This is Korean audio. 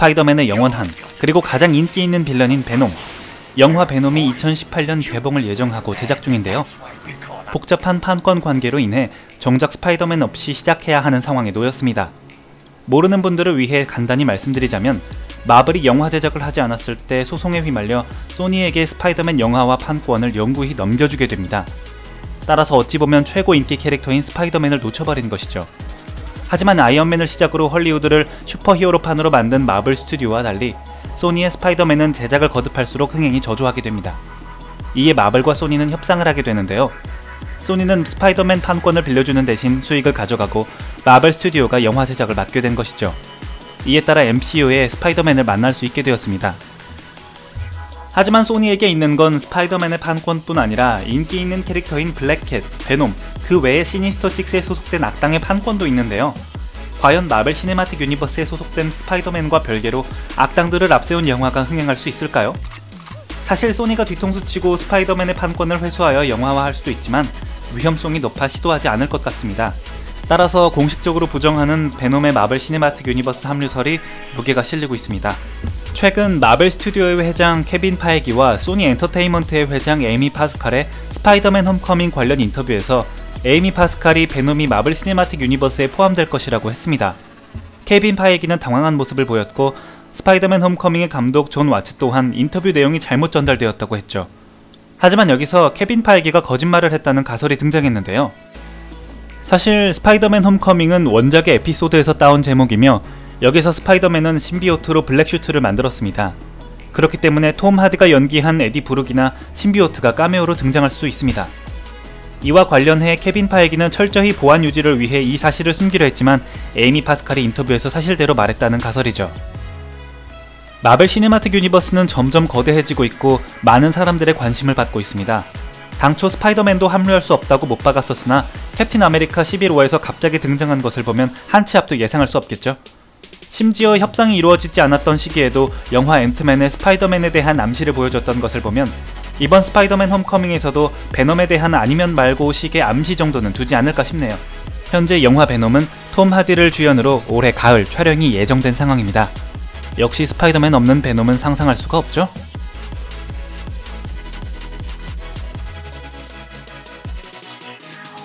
스파이더맨의 영원한 그리고 가장 인기 있는 빌런인 베놈. 영화 베놈이 2018년 개봉을 예정하고 제작 중인데요. 복잡한 판권 관계로 인해 정작 스파이더맨 없이 시작해야 하는 상황에 놓였습니다. 모르는 분들을 위해 간단히 말씀드리자면 마블이 영화 제작을 하지 않았을 때 소송에 휘말려 소니에게 스파이더맨 영화와 판권을 영구히 넘겨주게 됩니다. 따라서 어찌 보면 최고 인기 캐릭터인 스파이더맨을 놓쳐버린 것이죠. 하지만 아이언맨을 시작으로 헐리우드를 슈퍼히어로판으로 만든 마블 스튜디오와 달리 소니의 스파이더맨은 제작을 거듭할수록 흥행이 저조하게 됩니다. 이에 마블과 소니는 협상을 하게 되는데요. 소니는 스파이더맨 판권을 빌려주는 대신 수익을 가져가고 마블 스튜디오가 영화 제작을 맡게 된 것이죠. 이에 따라 MCU에 스파이더맨을 만날 수 있게 되었습니다. 하지만 소니에게 있는 건 스파이더맨의 판권뿐 아니라 인기 있는 캐릭터인 블랙캣, 베놈, 그 외에 시니스터6에 소속된 악당의 판권도 있는데요. 과연 마블 시네마틱 유니버스에 소속된 스파이더맨과 별개로 악당들을 앞세운 영화가 흥행할 수 있을까요? 사실 소니가 뒤통수 치고 스파이더맨의 판권을 회수하여 영화화할 수도 있지만 위험성이 높아 시도하지 않을 것 같습니다. 따라서 공식적으로 부정하는 베놈의 마블 시네마틱 유니버스 합류설이 무게가 실리고 있습니다. 최근 마블 스튜디오의 회장 케빈 파이기와 소니 엔터테인먼트의 회장 에이미 파스칼의 스파이더맨 홈커밍 관련 인터뷰에서 에이미 파스칼이 베놈이 마블 시네마틱 유니버스에 포함될 것이라고 했습니다. 케빈 파이기는 당황한 모습을 보였고 스파이더맨 홈커밍의 감독 존 와츠 또한 인터뷰 내용이 잘못 전달되었다고 했죠. 하지만 여기서 케빈 파이기가 거짓말을 했다는 가설이 등장했는데요. 사실 스파이더맨 홈커밍은 원작의 에피소드에서 따온 제목이며 여기서 스파이더맨은 신비오트로 블랙슈트를 만들었습니다. 그렇기 때문에 톰 하드가 연기한 에디 부룩이나 신비오트가 까메오로 등장할 수 있습니다. 이와 관련해 케빈 파이기는 철저히 보안 유지를 위해 이 사실을 숨기려 했지만 에이미 파스칼이 인터뷰에서 사실대로 말했다는 가설이죠. 마블 시네마틱 유니버스는 점점 거대해지고 있고 많은 사람들의 관심을 받고 있습니다. 당초 스파이더맨도 합류할 수 없다고 못 박았었으나 캡틴 아메리카 11호에서 갑자기 등장한 것을 보면 한치 앞도 예상할 수 없겠죠. 심지어 협상이 이루어지지 않았던 시기에도 영화 앤트맨의 스파이더맨에 대한 암시를 보여줬던 것을 보면 이번 스파이더맨 홈커밍에서도 베놈에 대한 아니면 말고 식의 암시 정도는 두지 않을까 싶네요. 현재 영화 베놈은 톰 하디를 주연으로 올해 가을 촬영이 예정된 상황입니다. 역시 스파이더맨 없는 베놈은 상상할 수가 없죠?